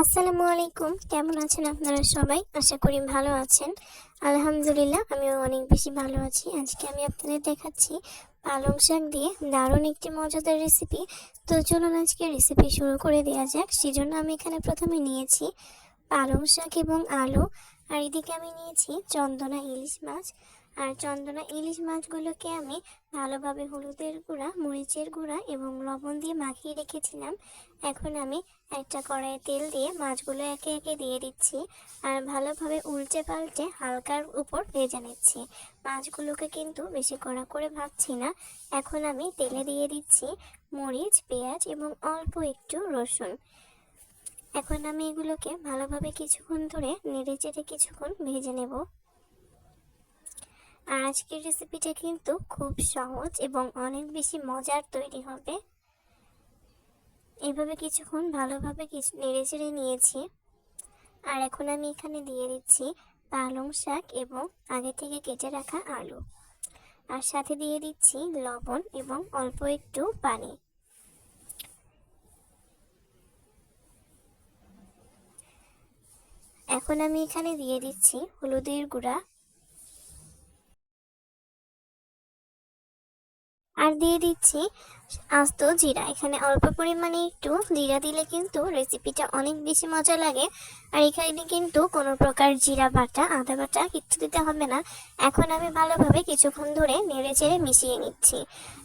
আসসালামু আলাইকুম। কেমন আছেন আপনারা সবাই? আশা করি ভালো আছেন। আলহামদুলিল্লাহ, আমিও অনেক বেশি ভালো আছি। আজকে আমি আপনাদের দেখাচ্ছি পালং শাক দিয়ে দারুণ একটি মজাদার রেসিপি তো চলুন আজকে রেসিপি শুরু করে দেওয়া যাক। সেজন্য আমি এখানে প্রথমে নিয়েছি পালং শাক এবং আলু। আর এদিকে আমি নিয়েছি চন্দনা ইলিশ মাছ। আর চন্দনা ইলিশ মাছগুলোকে আমি ভালোভাবে হলুদের গুঁড়া, মরিচের গুঁড়া এবং লবণ দিয়ে মাখিয়ে রেখেছিলাম। এখন আমি একটা কড়াইয়ে তেল দিয়ে মাছগুলো একে একে দিয়ে দিচ্ছি আর ভালোভাবে উল্টে পাল্টে হালকার উপর ভেজে নিচ্ছি। মাছগুলোকে কিন্তু বেশি কড়া করে ভাবছি না। এখন আমি তেলে দিয়ে দিচ্ছি মরিচ, পেঁয়াজ এবং অল্প একটু রসুন। এখন আমি এগুলোকে ভালোভাবে কিছুক্ষণ ধরে নেড়ে চেড়ে কিছুক্ষণ ভেজে নেব। আর আজকের রেসিপিটা কিন্তু খুব সহজ এবং অনেক বেশি মজার তৈরি হবে। এভাবে কিছুক্ষণ ভালোভাবে কিছু নেড়ে চেড়ে নিয়েছি। আর এখন আমি এখানে দিয়ে দিচ্ছি পালং শাক এবং আগে থেকে কেটে রাখা আলু। আর সাথে দিয়ে দিচ্ছি লবণ এবং অল্প একটু পানি। এখন আমি এখানে দিয়ে দিচ্ছি হলুদের গুঁড়া আর দিয়ে দিচ্ছি আস্ত জিরা। এখানে অল্প পরিমাণে একটু জিরা দিলে কিন্তু রেসিপিটা অনেক বেশি মজা লাগে। আর এখানে কিন্তু কোনো প্রকার জিরা বাটা, আদা বাটা কিচ্ছু দিতে হবে না। এখন আমি ভালোভাবে কিছুক্ষণ ধরে নেড়ে চেড়ে মিশিয়ে নিচ্ছি।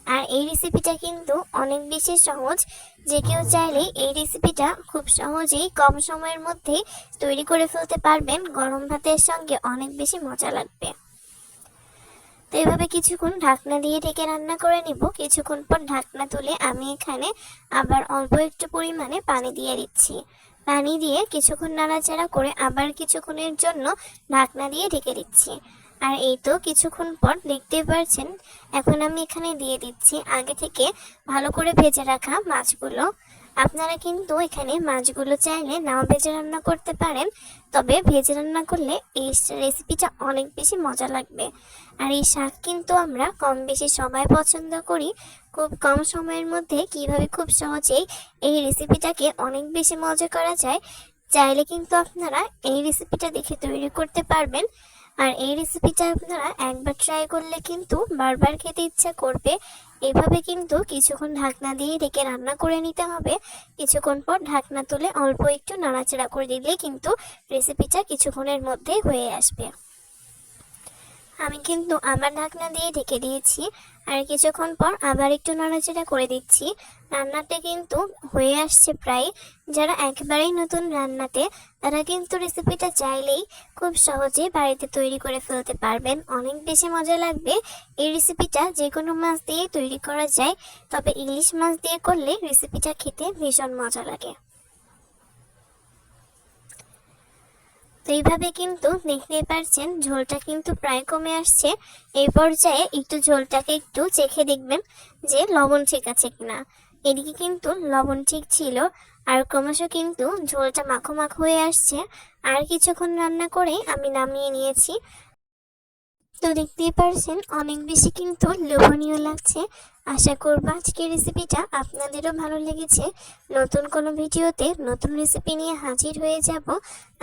আর এই রেসিপিটা কিন্তু অনেক বেশি সহজ। যে কেউ চাইলে এই রেসিপিটা খুব সহজেই কম সময়ের মধ্যেই তৈরি করে ফেলতে পারবেন। গরম ভাতের সঙ্গে অনেক বেশি মজা লাগবে। তো এভাবে কিছুক্ষণ ঢাকনা দিয়ে ঢেকে রান্না করে নিব। কিছুক্ষণ পর ঢাকনা তুলে আমি এখানে আবার অল্প একটু পরিমাণে পানি দিয়ে দিচ্ছি। পানি দিয়ে কিছুক্ষণ নাড়াচাড়া করে আবার কিছুক্ষণের জন্য ঢাকনা দিয়ে ঢেকে দিচ্ছি। আর এই তো কিছুক্ষণ পর দেখতে পাচ্ছেন এখন আমি এখানে দিয়ে দিচ্ছি আগে থেকে ভালো করে ভেজে রাখা মাছগুলো। আপনারা কিন্তু এখানে মাছগুলো চাইলে নাও ভেজে রান্না করতে পারেন। তবে ভেজে রান্না করলে এই রেসিপিটা অনেক বেশি মজা লাগবে। আর এই শাক কিন্তু আমরা কম বেশি সবাই পছন্দ করি। খুব কম সময়ের মধ্যে কীভাবে খুব সহজেই এই রেসিপিটাকে অনেক বেশি মজা করা যায়, চাইলে কিন্তু আপনারা এই রেসিপিটা দেখে তৈরি করতে পারবেন। আর এই রেসিপিটা আপনারা একবার ট্রাই করলে কিন্তু বারবার খেতে ইচ্ছা করবে। এভাবে কিন্তু কিছুক্ষণ ঢাকনা দিয়ে ঢেকে রান্না করে নিতে হবে। কিছুক্ষণ পর ঢাকনা তুলে অল্প একটু নাড়াচাড়া করে দিলে কিন্তু রেসিপিটা কিছুক্ষণের মধ্যেই হয়ে আসবে। আমি কিন্তু আমার ঢাকনা দিয়ে ঢেকে দিয়েছি। আর কিছুক্ষণ পর আবার একটু নাড়াচাড়া করে দিচ্ছি। রান্নাটা কিন্তু হয়ে আসছে প্রায়। যারা একবারেই নতুন রান্নাতে, তারা কিন্তু রেসিপিটা চাইলেই খুব সহজে বাড়িতে তৈরি করে ফেলতে পারবেন। অনেক বেশি মজা লাগবে এই রেসিপিটা যে কোনো মাছ দিয়ে তৈরি করা যায়, তবে ইলিশ মাছ দিয়ে করলে রেসিপিটা খেতে ভীষণ মজা লাগে। এইভাবে কিন্তু দেখতেই পারছেন, ঝোলটা কিন্তু প্রায় কমে আসছে। এই পর্যায়ে একটু ঝোলটাকে একটু চেখে দেখবেন যে লবণ ঠিক আছে কিনা। এদিকে কিন্তু লবণ ঠিক ছিল, আর ক্রমশ কিন্তু ঝোলটা মাখো মাখো হয়ে আসছে। আর কিছুক্ষণ রান্না করে আমি নামিয়ে নিয়েছি। তো দেখতেই পারছেন, অনেক বেশি কিন্তু লোভনীয় লাগছে। আশা করব আজকের রেসিপিটা আপনাদেরও ভালো লেগেছে। নতুন কোনো ভিডিওতে নতুন রেসিপি নিয়ে হাজির হয়ে যাব।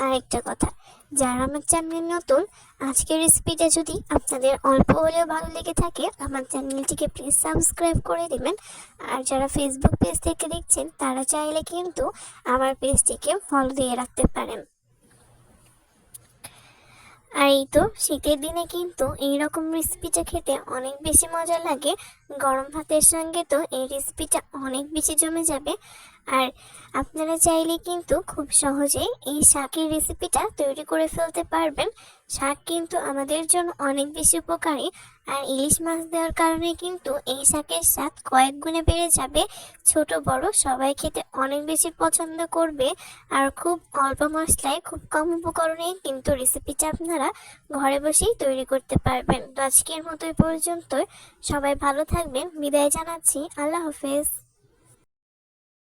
আর একটা কথা, যারা আমার চ্যানেল নতুন, আজকের রেসিপিটা যদি আপনাদের অল্প হলেও ভালো লেগে থাকে, আমার চ্যানেলটিকে প্লিজ সাবস্ক্রাইব করে দেবেন। আর যারা ফেসবুক পেজ থেকে দেখছেন, তারা চাইলে কিন্তু আমার পেজটিকে ফলো দিয়ে রাখতে পারেন। আর এই তো, শীতের দিনে কিন্তু এই রকম রেসিপিটা খেতে অনেক বেশি মজা লাগে। গরম ভাতের সঙ্গে তো এই রেসিপিটা অনেক বেশি জমে যাবে। আর আপনারা চাইলে কিন্তু খুব সহজেই এই শাকের রেসিপিটা তৈরি করে ফেলতে পারবেন। শাক কিন্তু আমাদের জন্য অনেক বেশি উপকারী। আর ইলিশ মাছ দেওয়ার কারণে কিন্তু এই শাকের স্বাদ কয়েক গুণে বেড়ে যাবে। ছোট, বড়, সবাই খেতে অনেক বেশি পছন্দ করবে। আর খুব অল্প মশলায়, খুব কম উপকরণে কিন্তু রেসিপিটা আপনারা ঘরে বসেই তৈরি করতে পারবেন। তো আজকের মতো পর্যন্ত সবাই ভালো থাকবেন। বিদায় জানাচ্ছি। আল্লাহ হাফেজ।